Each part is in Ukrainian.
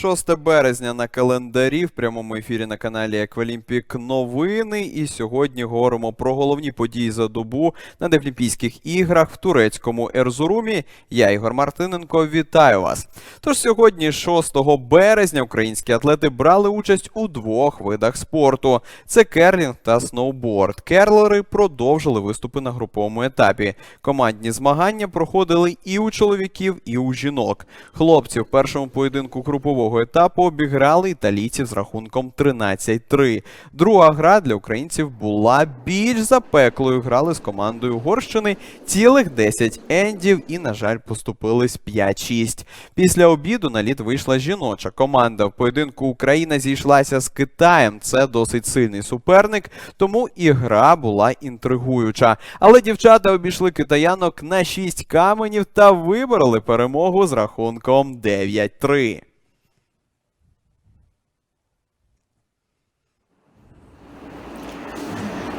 6 березня на календарі в прямому ефірі на каналі Еквалімпік новини. І сьогодні говоримо про головні події за добу на Дефлімпійських іграх в турецькому Ерзурумі. Я Ігор Мартиненко. Вітаю вас. Тож сьогодні, 6 березня, українські атлети брали участь у двох видах спорту: це керлінг та сноуборд. Керлери продовжили виступи на груповому етапі. Командні змагання проходили і у чоловіків, і у жінок. Хлопці в першому поєдинку групового етапу обіграли італійців з рахунком 13-3. Друга гра для українців була більш запеклою. Грали з командою Угорщини цілих 10 ендів і, на жаль, поступились 5-6. Після обіду на лід вийшла жіноча команда. В поєдинку Україна зійшлася з Китаєм. Це досить сильний суперник, тому і гра була інтригуюча. Але дівчата обійшли китаянок на 6 каменів та вибороли перемогу з рахунком 9-3.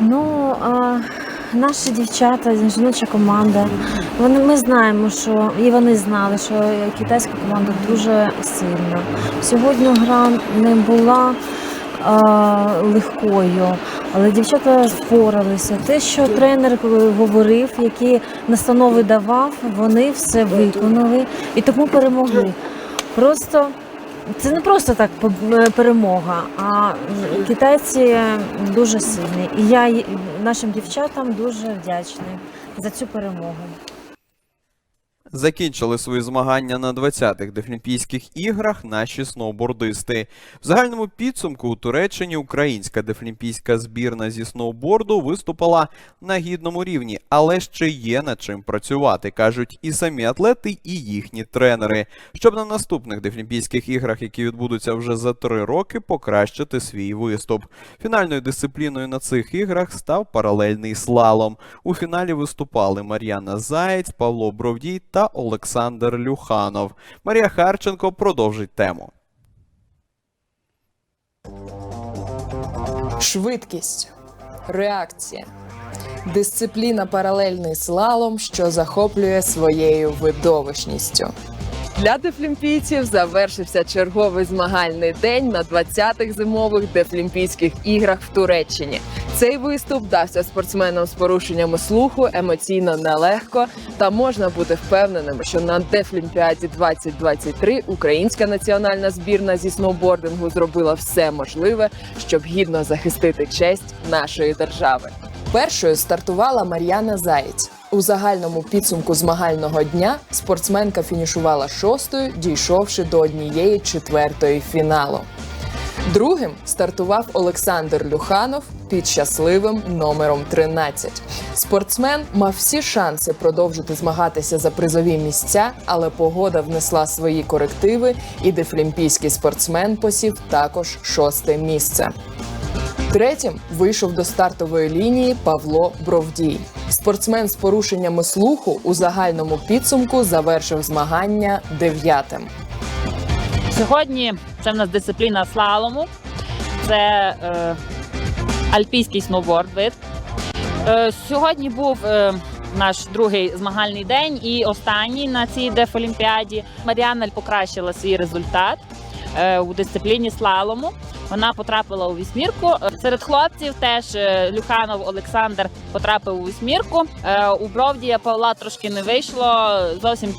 Ну, а, наші дівчата, жіноча команда, вони, ми знаємо, що і вони знали, що китайська команда дуже сильна. Сьогодні гра не була а, легкою, але дівчата впоралися. Те, що тренер говорив, які настанови давав, вони все виконали і тому перемогли. Просто це не просто так е, перемога, а китайці дуже сильні. І я нашим дівчатам дуже вдячна за цю перемогу. Закінчили свої змагання на 20-х Дефлімпійських іграх наші сноубордисти. В загальному підсумку у Туреччині українська дефлімпійська збірна зі сноуборду виступила на гідному рівні, але ще є над чим працювати, кажуть і самі атлети, і їхні тренери, щоб на наступних дефлімпійських іграх, які відбудуться вже за три роки, покращити свій виступ. Фінальною дисципліною на цих іграх став паралельний слалом. У фіналі виступали Мар'яна Заєць, Павло Бровдій та Олександр Люханов. Марія Харченко продовжить тему. Швидкість, реакція, дисципліна паралельний слалом, що захоплює своєю видовищністю. Для дефлімпійців завершився черговий змагальний день на 20-х зимових дефлімпійських іграх в Туреччині. Цей виступ дався спортсменам з порушеннями слуху емоційно нелегко, та можна бути впевненим, що на Дефлімпіаді 2023 українська національна збірна зі сноубордингу зробила все можливе, щоб гідно захистити честь нашої держави. Першою стартувала Мар'яна Заєць. У загальному підсумку змагального дня спортсменка фінішувала шостою, дійшовши до однієї четвертої фіналу. Другим стартував Олександр Люханов під щасливим номером 13. Спортсмен мав всі шанси продовжити змагатися за призові місця, але погода внесла свої корективи, і дефлімпійський спортсмен посів також шосте місце. Третім вийшов до стартової лінії Павло Бровдій. Спортсмен з порушеннями слуху у загальному підсумку завершив змагання дев'ятим. Сьогодні це в нас дисципліна слалому, це е, альпійський сноуборд вид. Е, сьогодні був е, наш другий змагальний день і останній на цій дефолімпіаді. Маріана покращила свій результат е, у дисципліні слалому. Вона потрапила у вісьмірку. Серед хлопців теж е, Люханов Олександр потрапив у вісьмірку. Е, У Бровдія Павла трошки не вийшло. Зовсім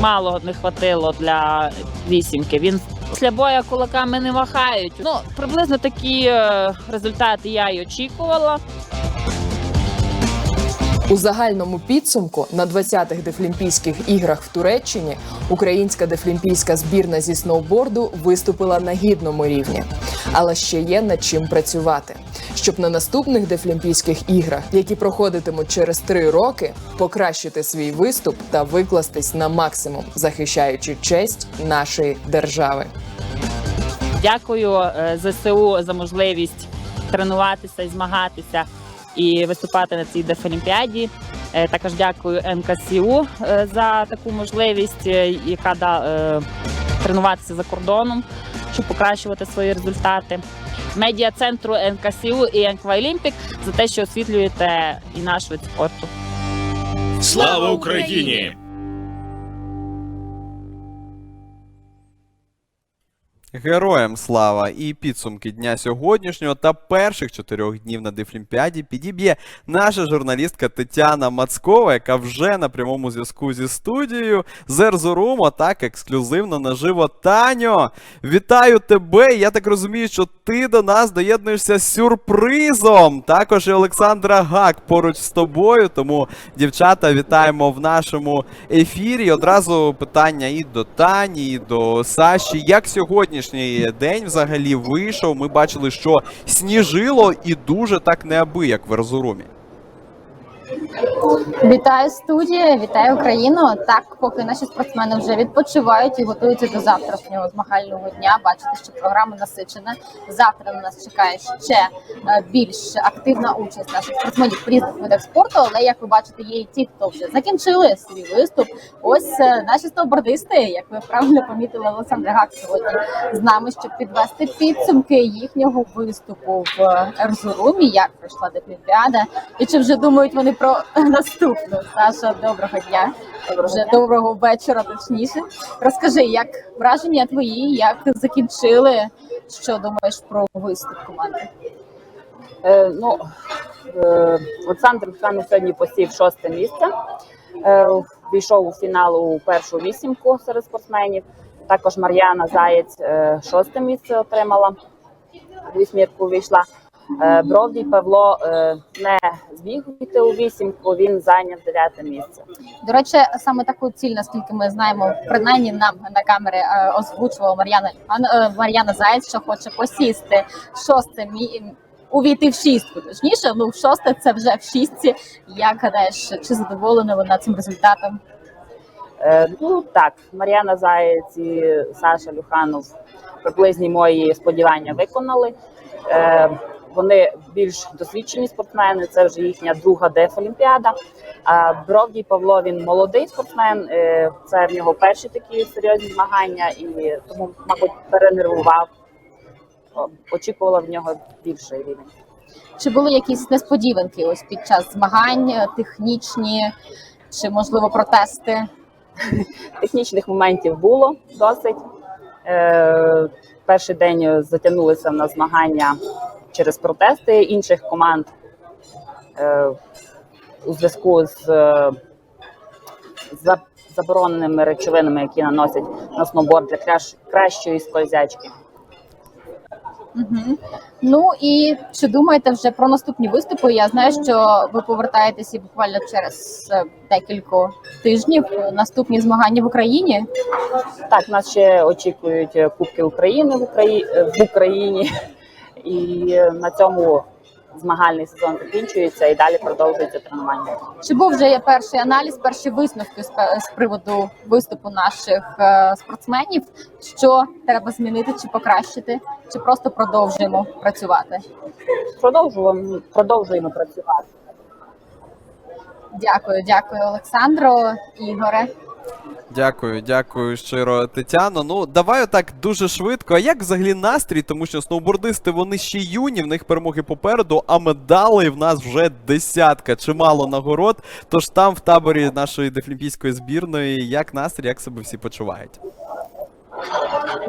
мало не хватило для вісімки. Він після боя кулаками не махають. Ну, приблизно такі е, результати я й очікувала. У загальному підсумку на 20-х дефлімпійських іграх в Туреччині українська дефлімпійська збірна зі сноуборду виступила на гідному рівні, але ще є над чим працювати, щоб на наступних дефлімпійських іграх, які проходитимуть через три роки, покращити свій виступ та викластись на максимум, захищаючи честь нашої держави. Дякую е, ЗСУ за можливість тренуватися і змагатися і виступати на цій дефолімпіаді. Е, Також дякую НКСУ е, за таку можливість, е, яка да, е, тренуватися за кордоном, щоб покращувати свої результати. Медіа центру НКСУ і Енквайлімпік за те, що освітлюєте і наш вид спорту. Слава Україні! Героям слава і підсумки дня сьогоднішнього та перших чотирьох днів на Дефлімпіаді підіб'є наша журналістка Тетяна Мацкова, яка вже на прямому зв'язку зі студією з Ерзурум, а так ексклюзивно наживо. Таню, вітаю тебе! Я так розумію, що ти до нас доєднуєшся з сюрпризом. Також і Олександра Гак поруч з тобою. Тому, дівчата, вітаємо в нашому ефірі. Одразу питання і до Тані, і до Саші. Як сьогоднішній день взагалі вийшов? Ми бачили, що сніжило і дуже так неабияк в Ерзурумі. Вітаю студія, вітаю Україну. Так, поки наші спортсмени вже відпочивають і готуються до завтрашнього змагального дня. Бачите, що програма насичена. Завтра на нас чекає ще е, більш активна участь наших спортсменів в різних видах спорту. Але як ви бачите, є і ті, хто вже закінчили свій виступ. Ось е, наші сноубордисти, як ви правильно помітили, Олександр Гак сьогодні з нами, щоб підвести підсумки їхнього виступу в Ерзурумі. Як пройшла Дефлімпіада, і чи вже думають вони про наступну? Саша, доброго дня. Вже доброго вечора, точніше. Розкажи, як враження твої, як закінчили? Що думаєш про виступ команди? Е, ну, е, Олександр Михайлович сьогодні посів шосте місце. Е, війшов у фінал у першу вісімку серед спортсменів. Також Мар'яна Заєць е, шосте місце отримала. Вісьмірку війшла. Е, Бровдій Павло е, не зміг війти у вісімку, він зайняв дев'яте місце. До речі, саме таку ціль, наскільки ми знаємо, принаймні нам на камери е, озвучувала Мар'яна Мар'яна Заєць, що хоче посісти шосте мі... увійти в шістку. Точніше, ну в шосте це вже в шістці. Як гадаєш, чи задоволена вона цим результатом? Е, ну так, Мар'яна Заєць і Саша Люханов приблизні мої сподівання виконали. Е, вони більш досвідчені спортсмени, це вже їхня друга дефолімпіада. А Бровдій Павло він молодий спортсмен, е, це в нього перші такі серйозні змагання, і тому, мабуть, перенервував. Очікувала в нього більший рівень. Чи були якісь несподіванки ось під час змагань, е, технічні чи можливо протести? Технічних моментів було досить. Е, перший день затягнулися на змагання через протести інших команд е, у зв'язку з е, за- забороненими речовинами, які наносять на сноуборд для кращ- кращої скользячки. Угу. Ну і чи думаєте вже про наступні виступи? Я знаю, що ви повертаєтеся і буквально через е, декілька тижнів наступні змагання в Україні. Так, нас ще очікують е, Кубки України в Україні, в Україні. І на цьому змагальний сезон закінчується і далі продовжується тренування. Чи був вже є перший аналіз, перші висновки з, приводу виступу наших е, спортсменів? Що треба змінити чи покращити, чи просто продовжуємо працювати? Продовжуємо, продовжуємо працювати. Дякую, дякую, Олександро, Ігоре. Дякую, дякую щиро, Тетяно. Ну, давай отак дуже швидко. А як взагалі настрій? Тому що сноубордисти вони ще юні, в них перемоги попереду, а медалей в нас вже десятка, чимало нагород. Тож там в таборі нашої дефлімпійської збірної, як настрій, як себе всі почувають?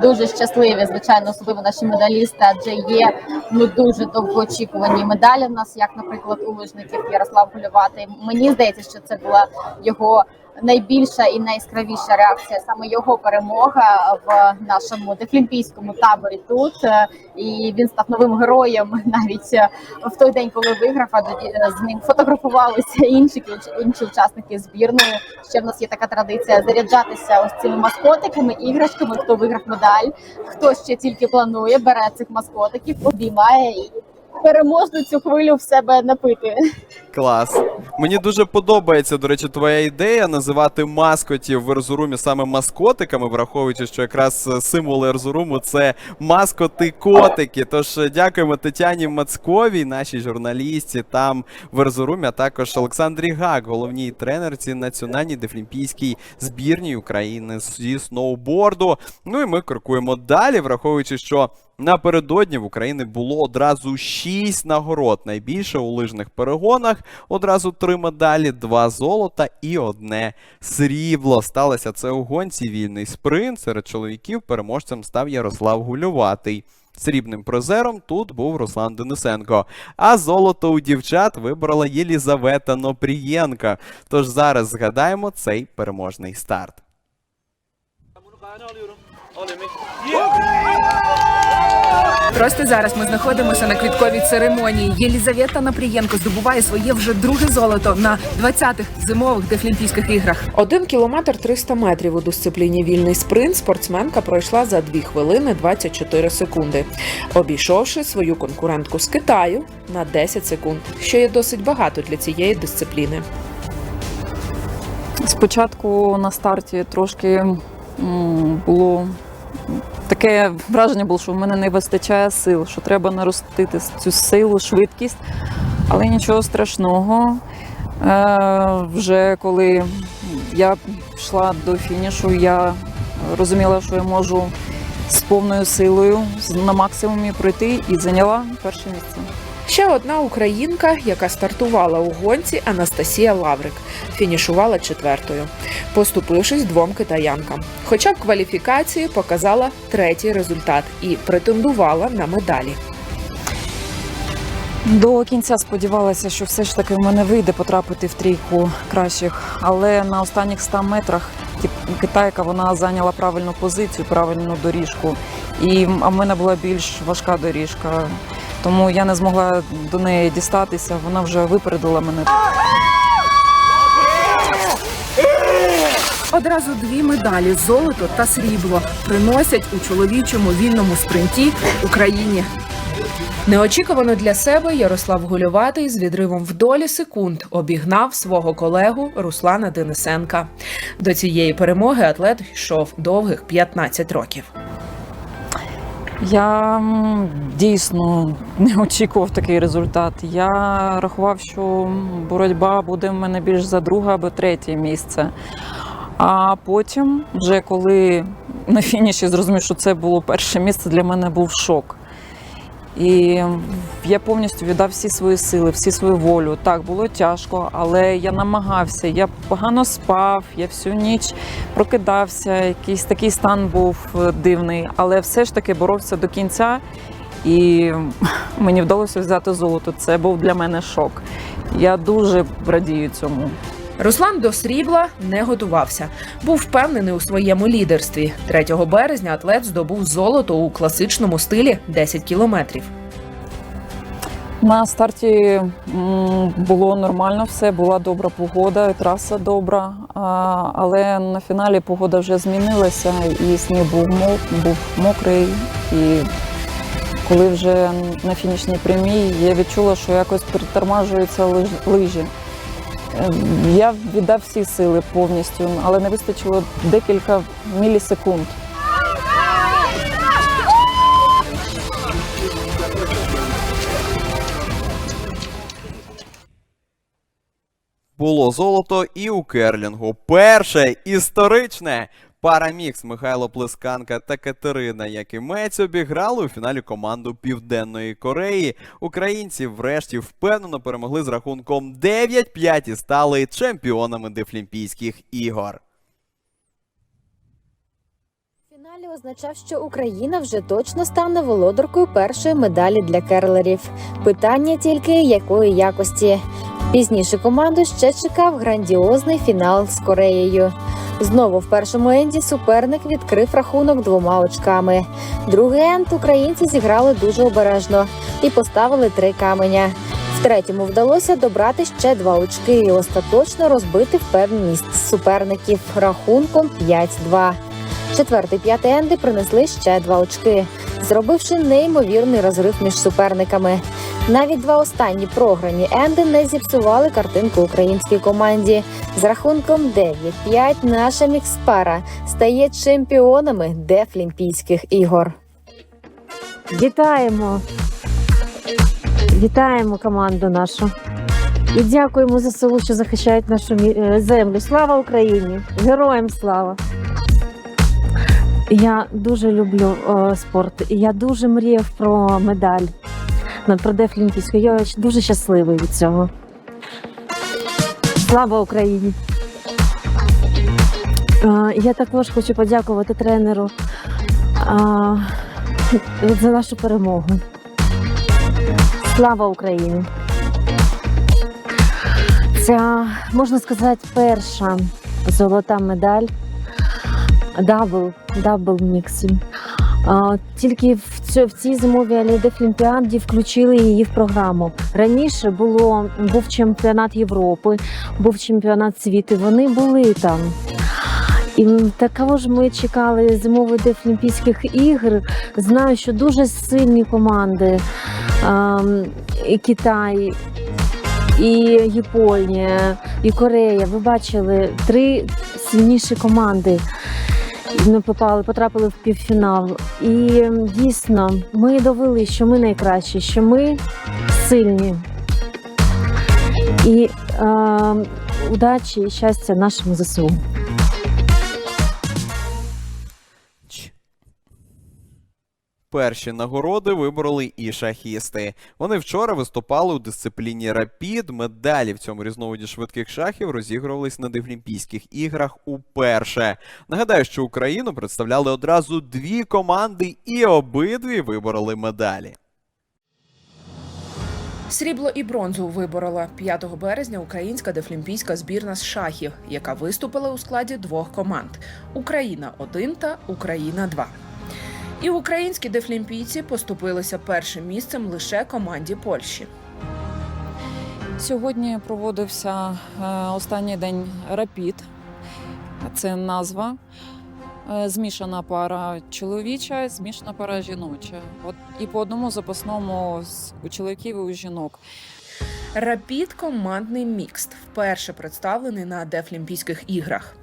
дуже щасливі, звичайно, особливо наші медалісти, адже є ну дуже довгоочікувані медалі. В нас, як, наприклад, у лижників Ярослав Гулюватий. Мені здається, що це була його найбільша і найяскравіша реакція, саме його перемога в нашому дефлімпійському таборі тут. Е, І він став новим героєм навіть е, в той день, коли виграв, адже з ним фотографувалися інші інші учасники збірної. Ще в нас є така традиція заряджатися ось цими маскотиками, іграшками. Хто виграв медаль, хто ще тільки планує, бере цих маскотиків, обіймає і переможну цю хвилю в себе напити. Клас. Мені дуже подобається, до речі, твоя ідея називати маскотів в Ерзурумі саме маскотиками, враховуючи, що якраз е, символ Ерзуруму це маскоти-котики. Тож е, дякуємо Тетяні Мацковій, нашій журналістці там в Ерзурумі, а також Олександрі Гак, головній тренерці національній дефлімпійській збірній України зі сноуборду. Ну і ми крокуємо далі, враховуючи, що Напередодні в Україні було одразу 6 нагород. Найбільше у лижних перегонах. Одразу три медалі, два золота і одне срібло. Сталося це у гонці вільний спринт. Серед чоловіків переможцем став Ярослав Гулюватий. Срібним призером тут був Руслан Денисенко. А золото у дівчат вибрала Єлізавета Нопрієнка. Тож зараз згадаємо цей переможний старт. Просто зараз ми знаходимося на квітковій церемонії. Єлізавета Напрієнко здобуває своє вже друге золото на 20-х зимових Дефлімпійських іграх. Один кілометр 300 метрів у дисципліні вільний спринт спортсменка пройшла за 2 хвилини 24 секунди, обійшовши свою конкурентку з Китаю на 10 секунд, що є досить багато для цієї дисципліни. Спочатку на старті трошки було таке враження було, що в мене не вистачає сил, що треба наростити цю силу, швидкість, але нічого страшного. Е, вже коли я йшла до фінішу, я розуміла, що я можу з повною силою на максимумі пройти і зайняла перше місце. Ще одна українка, яка стартувала у гонці, Анастасія Лаврик, фінішувала четвертою, поступившись двом китаянкам. Хоча в кваліфікації показала третій результат і претендувала на медалі. До кінця сподівалася, що все ж таки в мене вийде потрапити в трійку кращих, але на останніх 100 метрах китайка вона зайняла правильну позицію, правильну доріжку. І в мене була більш важка доріжка, тому я не змогла до неї дістатися. Вона вже випередила мене. Одразу дві медалі золото та срібло приносять у чоловічому вільному спринті Україні. Неочікувано для себе Ярослав Гульоватий з відривом в долі секунд обігнав свого колегу Руслана Денисенка. До цієї перемоги атлет йшов довгих 15 років. Я дійсно не очікував такий результат. Я рахував, що боротьба буде в мене більш за друге або третє місце. А потім, вже коли на фініші зрозумів, що це було перше місце, для мене був шок. І я повністю віддав всі свої сили, всі свою волю. Так, було тяжко, але я намагався. Я погано спав, я всю ніч прокидався, якийсь такий стан був е, дивний, але все ж таки боровся до кінця, і мені вдалося взяти золото. Це був для мене шок. Я дуже радію цьому. Руслан до срібла не готувався. Був впевнений у своєму лідерстві. 3 березня атлет здобув золото у класичному стилі 10 кілометрів. На старті було нормально все, була добра погода, траса добра. Але на фіналі погода вже змінилася, і сніг був, мок, був мокрий. І коли вже на фінішній прямій я відчула, що якось притормажуються лиж- лижі. Е, Я віддав всі сили повністю, але не вистачило декілька мілісекунд. Було золото і у керлінгу. Перше історичне. Парамікс Михайло Плесканка та Катерина Якимець обіграли у фіналі команду Південної Кореї. Українці врешті впевнено перемогли з рахунком 9-5 і стали чемпіонами Дефлімпійських ігор. фіналі означав, що Україна вже точно стане володаркою першої медалі для керлерів. Питання тільки якої якості. Пізніше команду ще чекав грандіозний фінал з Кореєю. Знову в першому енді суперник відкрив рахунок двома очками. Другий енд українці зіграли дуже обережно і поставили три каменя. В третьому вдалося добрати ще два очки і остаточно розбити впевненість суперників рахунком 5-2. Четвертий п'ятий енди принесли ще два очки, зробивши неймовірний розрив між суперниками. Навіть два останні програні енди не зіпсували картинку українській команді. З рахунком 9-5 наша мікспара стає чемпіонами Дефлімпійських ігор. Вітаємо! Вітаємо команду нашу. І дякуємо ЗСУ, що захищають нашу е, землю. Слава Україні! Героям слава! Я дуже люблю е, спорт. Я дуже мріяв про медаль на про Дефлімпійську. Я дуже щасливий від цього. Слава Україні! Е, я також хочу подякувати тренеру е, за нашу перемогу. Слава Україні! Ця, можна сказати, перша золота медаль. Дабл, дабл міксінг. Тільки в, цій зимовій Олімпіаді включили її в програму. Раніше було був чемпіонат Європи, був чемпіонат світу. Вони були там. І також ми чекали зимових Дефлімпійських ігр. Знаю, що дуже сильні команди. І Китай, і Японія, і Корея. Ви бачили три сильніші команди. Ми попали, потрапили в півфінал. І дійсно ми довели, що ми найкращі, що ми сильні. І е, удачі і щастя нашому ЗСУ. Перші нагороди вибороли і шахісти. Вони вчора виступали у дисципліні рапід. Медалі в цьому різновиді швидких шахів розігрувались на Дефлімпійських іграх уперше. Нагадаю, що Україну представляли одразу дві команди, і обидві вибороли медалі. Срібло і бронзу виборола 5 березня українська дефлімпійська збірна з шахів, яка виступила у складі двох команд: Україна 1 та Україна 2 І українські дефлімпійці поступилися першим місцем лише команді Польщі. Сьогодні проводився е, останній день рапід. Це назва. Е, Змішана пара чоловіча, змішана пара жіноча. От і по одному запасному у чоловіків і у жінок. Рапід командний мікст вперше представлений на Дефлімпійських іграх.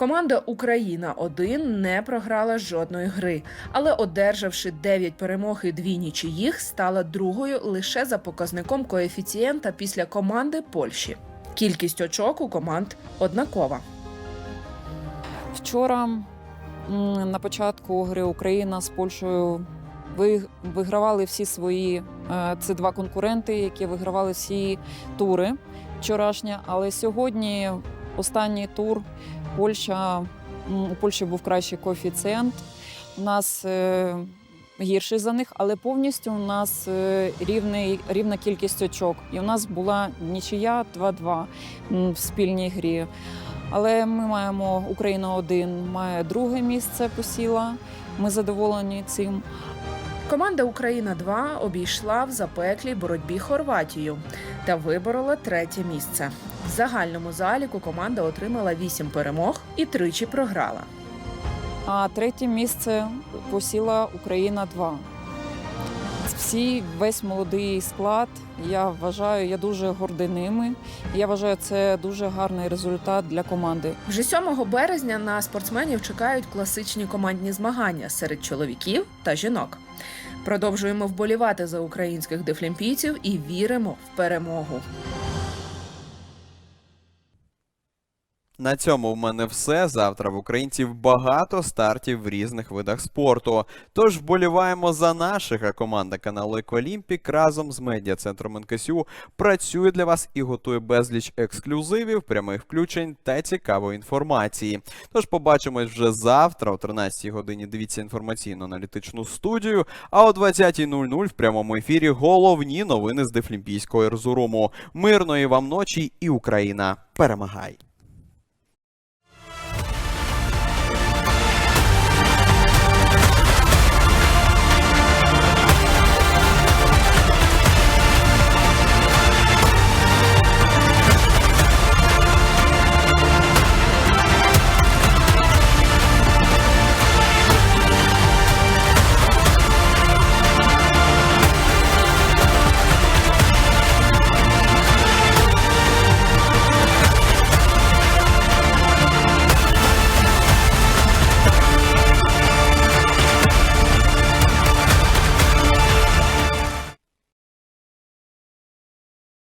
Команда Україна 1 не програла жодної гри, але одержавши 9 перемог і дві нічиїх, стала другою лише за показником коефіцієнта після команди Польщі. Кількість очок у команд однакова. Вчора на початку гри Україна з Польщею вигравали всі свої. Це два конкуренти, які вигравали всі тури вчорашні. Але сьогодні останній тур Польща у Польщі був кращий коефіцієнт. У нас е, гірший за них, але повністю у нас е, рівний, рівна кількість очок. І у нас була нічия 2-2 в спільній грі. Але ми маємо Україна 1 має друге місце посіла. Ми задоволені цим. Команда Україна 2 обійшла в запеклій боротьбі Хорватію та виборола третє місце. В загальному заліку команда отримала 8 перемог і тричі програла. А третє місце посіла Україна 2 Всі весь молодий склад. Я вважаю, я дуже гордий ними. Я вважаю, це дуже гарний результат для команди. Вже 7 березня на спортсменів чекають класичні командні змагання серед чоловіків та жінок. Продовжуємо вболівати за українських дефлімпійців і віримо в перемогу. На цьому в мене все. Завтра в українців багато стартів в різних видах спорту. Тож вболіваємо за наших, а команда каналу Еквалімпік разом з медіа-центром НКСЮ працює для вас і готує безліч ексклюзивів, прямих включень та цікавої інформації. Тож побачимось вже завтра, о 13 годині. Дивіться інформаційно-аналітичну студію. А о 20.00 в прямому ефірі головні новини з Дефлімпійського Ерзуруму. Мирної вам ночі і Україна перемагай!